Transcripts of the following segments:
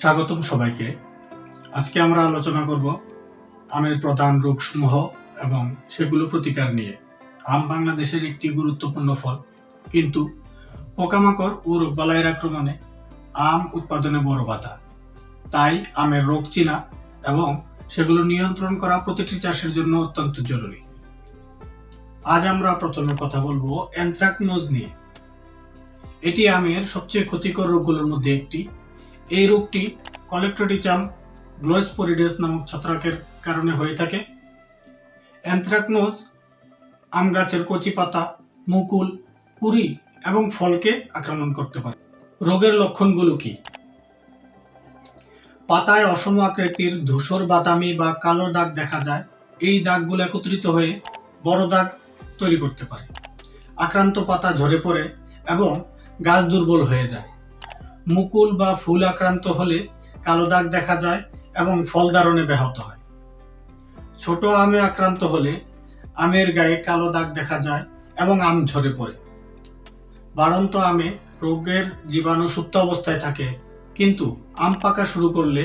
স্বাগতম সবাইকে। আজকে আমরা আলোচনা করব আমের প্রধান রোগসমূহ এবং সেগুলো প্রতিকার নিয়ে। আম বাংলাদেশের একটি গুরুত্বপূর্ণ ফল। কিন্তু পোকামাকড় ও রোগবালাইয়ের আক্রমণে আম উৎপাদনে বড় বাধা। তাই আমের রোগ চিনা এবং সেগুলো নিয়ন্ত্রণ করা প্রতিটি চাষের জন্য অত্যন্ত জরুরি। আজ আমরা প্রথমে কথা বলব অ্যান্থ্রাকনোজ নিয়ে। এটি আমের সবচেয়ে ক্ষতিকর রোগগুলোর মধ্যে একটি। এই রোগটি কলেক্ট্রোটিচাম গ্লোস্পোরিডেস নামক ছত্রাকের কারণে হয়ে থাকে। অ্যানথ্রাকনোজ আম গাছের কচি পাতা, মুকুল কুড়ি এবং ফলকে আক্রমণ করতে পারে। রোগের লক্ষণগুলো কি? পাতায় অসম আকৃতির ধূসর বাদামি বা কালো দাগ দেখা যায়। এই দাগগুলো একত্রিত হয়ে বড় দাগ তৈরি করতে পারে। আক্রান্ত পাতা ঝরে পড়ে এবং গাছ দুর্বল হয়ে যায়। মুকুল বা ফুল আক্রান্ত হলে কালো দাগ দেখা যায় এবং ফল ধারণে ব্যাহত হয়। ছোট আমে আক্রান্ত হলে আমের গায়ে কালো দাগ দেখা যায় এবং আম ঝরে পড়ে। বাড়ন্ত আমে রোগের জীবাণু সুপ্ত অবস্থায় থাকে, কিন্তু আম পাকা শুরু করলে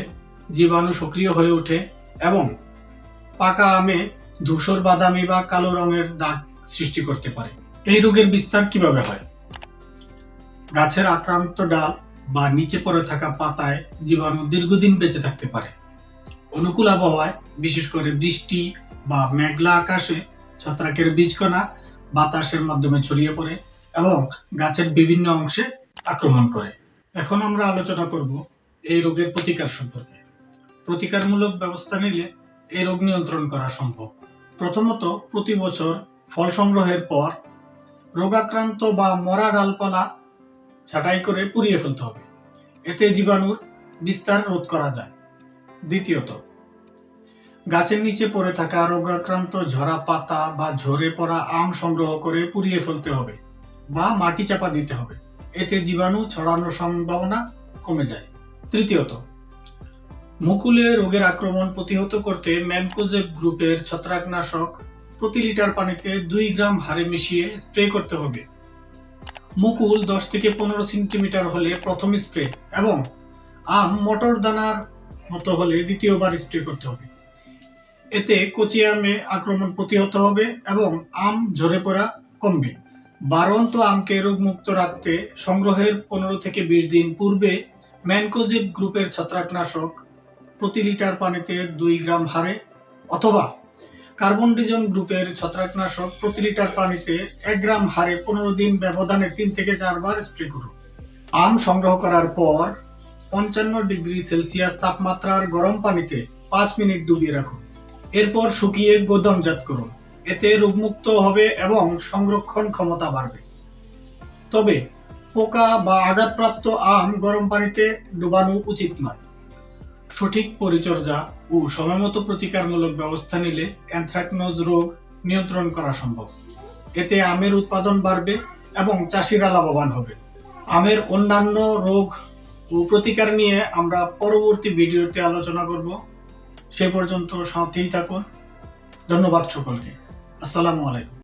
জীবাণু সক্রিয় হয়ে ওঠে এবং পাকা আমে ধূসর বাদামি বা কালো রঙের দাগ সৃষ্টি করতে পারে। এই রোগের বিস্তার কীভাবে হয়? গাছের আক্রান্ত ডাল বা নিচে পড়ে থাকা পাতায় জীবাণু দীর্ঘদিন বেঁচে থাকতে পারে। অনুকূল আবহাওয়ায়, বিশেষ করে বৃষ্টি বা মেঘলা আকাশে ছত্রাকের বীজকণা বাতাসের মাধ্যমে ছড়িয়ে পড়ে এবং গাছের বিভিন্ন অংশে আক্রমণ করে। এখন আমরা আলোচনা করব এই রোগের প্রতিকার সম্পর্কে। প্রতিকারমূলক ব্যবস্থা নিলে এই রোগ নিয়ন্ত্রণ করা সম্ভব। প্রথমত, প্রতি বছর ফল সংগ্রহের পর রোগাক্রান্ত বা মরা ডালপালা ছাঁটাই করে পুড়িয়ে ফেলতে হবে। এতে জীবাণুর বিস্তার রোধ করা যায়। দ্বিতীয়ত, গাছের নিচে পড়ে থাকা রোগাক্রান্ত ঝরা পাতা বা ঝরে পড়া আম সংগ্রহ করে পুড়িয়ে ফেলতে হবে বা মাটি চাপা দিতে হবে। এতে জীবাণু ছড়ানোর সম্ভাবনা কমে যায়। তৃতীয়ত, মুকুলে রোগের আক্রমণ প্রতিহত করতে ম্যানকোজেব গ্রুপের ছত্রাকনাশক প্রতি লিটার পানিতে দুই গ্রাম হারে মিশিয়ে স্প্রে করতে হবে। মুকুল দশ থেকে পনেরো সেন্টিমিটার হলে প্রথম স্প্রে এবং আম মটর দানার মতো হলে দ্বিতীয়বার স্প্রে করতে হবে। এতে কচি আমে আক্রমণ প্রতিহত হবে এবং আম ঝরে পড়া কমবে। বারন্ত আমকে রোগমুক্ত রাখতে সংগ্রহের পনেরো থেকে বিশ দিন পূর্বে ম্যানকোজিব গ্রুপের ছত্রাকনাশক প্রতি লিটার পানিতে দুই গ্রাম হারে অথবা কার্বনডিজম গ্রুপের ছত্রাকনাশক প্রতি লিটার পানিতে এক গ্রাম হারে পনেরো দিন ব্যবধানে তিন থেকে চারবার স্প্রে করুন। আম সংগ্রহ করার পর পঞ্চান্ন ডিগ্রি সেলসিয়াস তাপমাত্রার গরম পানিতে পাঁচ মিনিট ডুবিয়ে রাখুন। এরপর শুকিয়ে গোদামজাত করুন। এতে রোগমুক্ত হবে এবং সংরক্ষণ ক্ষমতা বাড়বে। তবে পোকা বা আঘাতপ্রাপ্ত আম গরম পানিতে ডুবানো উচিত নয়। সঠিক পরিচর্যা ও সময়মতো প্রতিকারমূলক ব্যবস্থা নিলে অ্যানথ্রাকনোজ রোগ নিয়ন্ত্রণ করা সম্ভব। এতে আমের উৎপাদন বাড়বে এবং চাষিরা লাভবান হবে। আমের অন্যান্য রোগ ও প্রতিকার নিয়ে আমরা পরবর্তী ভিডিওতে আলোচনা করব। সে পর্যন্ত সাথেই থাকুন। ধন্যবাদ সকলকে। আসসালামু আলাইকুম।